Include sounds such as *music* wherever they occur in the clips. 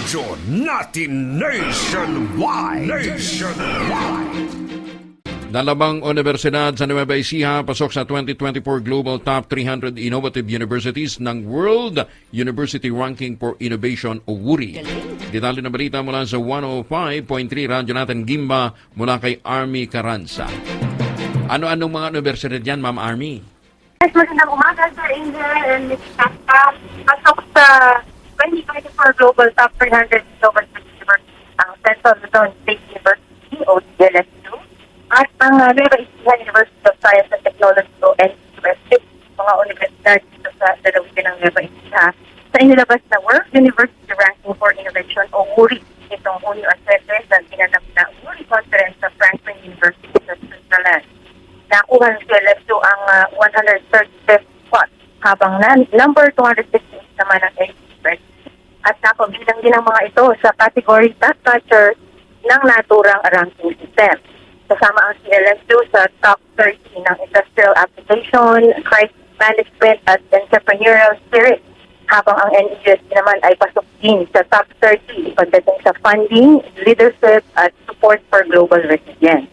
Radyo natin nationwide. Nationwide. Dalabang universidad sa Nueva Ecija pasok sa 2024 Global Top 300 Innovative Universities ng World University Ranking for Innovation o WURI. Detalye na balita mula sa 105.3 Radyo natin Gimba mula kay Army Caranza. Ano-anong mga universidad yan, Ma'am Army? Yes, magandang umaga, Sir Angel and Ms. Kasta. Pasok sa 2024 Global Top 300 Global University ang Central Luzon State University o CLSU at ang uh, Nueva Ecija University of Science and Technology o NUST, mga universidad dito sa lalawigan ng Nueva Ecija sa inilabas na World University Ranking for Innovation o WURI. Itong Unio Assessment na ginanap na WURI Conference sa Franklin University sa Switzerland nakuha ng CLSU ang uh, 135th spot habang na, number 268 naman ang NCSU. At napabilang din ang mga ito sa category top catcher ng naturang ranking system. Kasama ang CLSU sa top 30 ng industrial application, crisis management at entrepreneurial spirit habang ang NEUST naman ay pasok din sa top 30 pagdating sa funding, leadership at support for global resilience.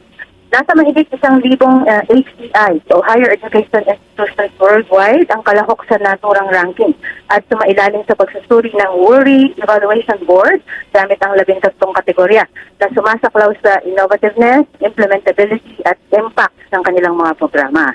Nasa mahigit isang libong uh, HEI o Higher Education Institutions worldwide ang kalahok sa naturang ranking at sumailalim sa pagsusuri ng WURI Evaluation Board gamit ang labing tatlong kategorya na sumasaklaw sa innovativeness, implementability at impact ng kanilang mga programa.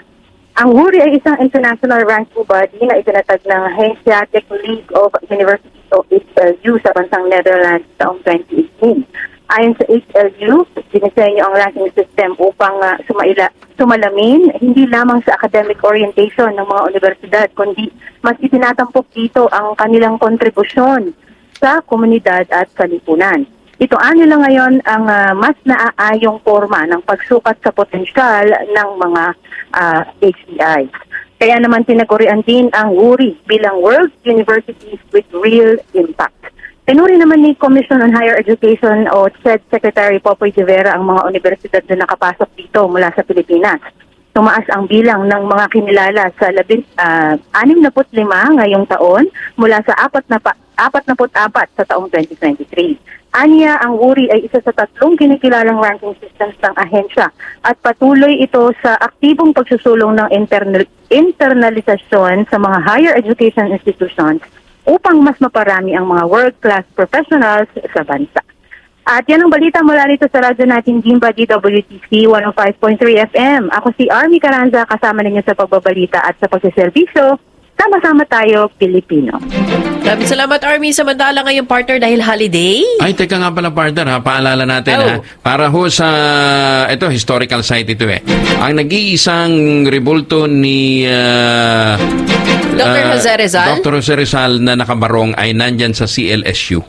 Ang WURI ay isang international ranking body na itinatag ng Hanseatic League of Universities o HLU sa bansang Netherlands taong 2018. Ayon sa HLU, dinisenyo ang ranking system upang uh, sumaila, sumalamin hindi lamang sa academic orientation ng mga universidad, kundi mas itinatampok dito ang kanilang kontribusyon sa komunidad at sa lipunan. Ito nila ngayon ang uh, mas naaayong forma ng pagsukat sa potensyal ng mga uh, HEI. Kaya naman tinagurian din ang WURI bilang World Universities with Real Impact. Pinuri naman ni Commission on Higher Education o CHED Secretary Popoy de Vera ang mga universidad na nakapasok dito mula sa Pilipinas. Tumaas ang bilang ng mga kinilala sa labing, uh, 65 ngayong taon mula sa 4 na pa, 44 sa taong 2023. Anya, ang WURI ay isa sa tatlong kinikilalang ranking systems ng ahensya at patuloy ito sa aktibong pagsusulong ng internal, internalisasyon sa mga higher education institutions upang mas maparami ang mga world-class professionals sa bansa. At yan ang balita mula rito sa radyo natin Gimba DWTC 105.3 FM. Ako si Army Caranza kasama ninyo sa pagbabalita at sa pagsiservisyo. Sama-sama tayo, Pilipino. Maraming salamat, Army. Samantala ngayong partner dahil holiday. Ay, teka nga pala partner ha, paalala natin Oh. ha. Para ho sa, ito, historical site ito eh. Ang nag-iisang rebulto ni ah, Dr. ah, Jose Rizal? Dr. Jose Rizal na nakabarong ay nandyan sa CLSU.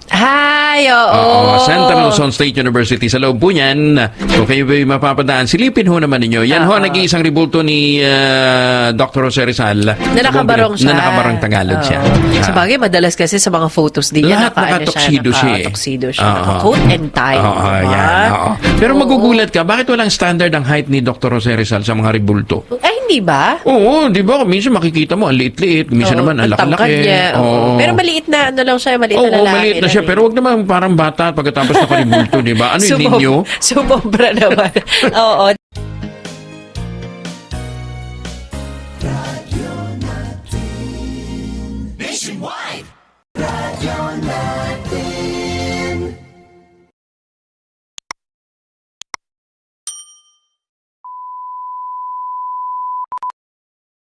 Hi, oo. Oo, Central Luzon State University. Sa loob po niyan, kung kayo ba'y mapapadaan, silipin ho naman ninyo. Yan ho, Oo. nag-iisang rebulto ni ah, Dr. Jose Rizal. Na nakabarong siya. Na nakabarong Tagalog siya. Ah. Sa bagay, madalas kasi sa mga photos din yan. Lahat naka- ano naka-tuxedo siya eh. Naka-tuxedo siya. Oo. Naka-coat and tie. Oo, diba? yan. Oo. Pero magugulat ka, bakit walang standard ang height ni Dr. Jose Rizal sa mga rebulto? Ay, hindi ba? Oo, di ba? Minsan makikita mo, ang liit-liit. Minsan naman, ang ang laki-laki. Oo. Pero maliit na ano lang siya, maliit Oo, na lalaki. maliit na siya. Eh. Pero wag naman parang bata pagkatapos nakaribulto, di ba? Ano yung Sumob- ninyo? Sumobra naman. *laughs* Oo. nationwide.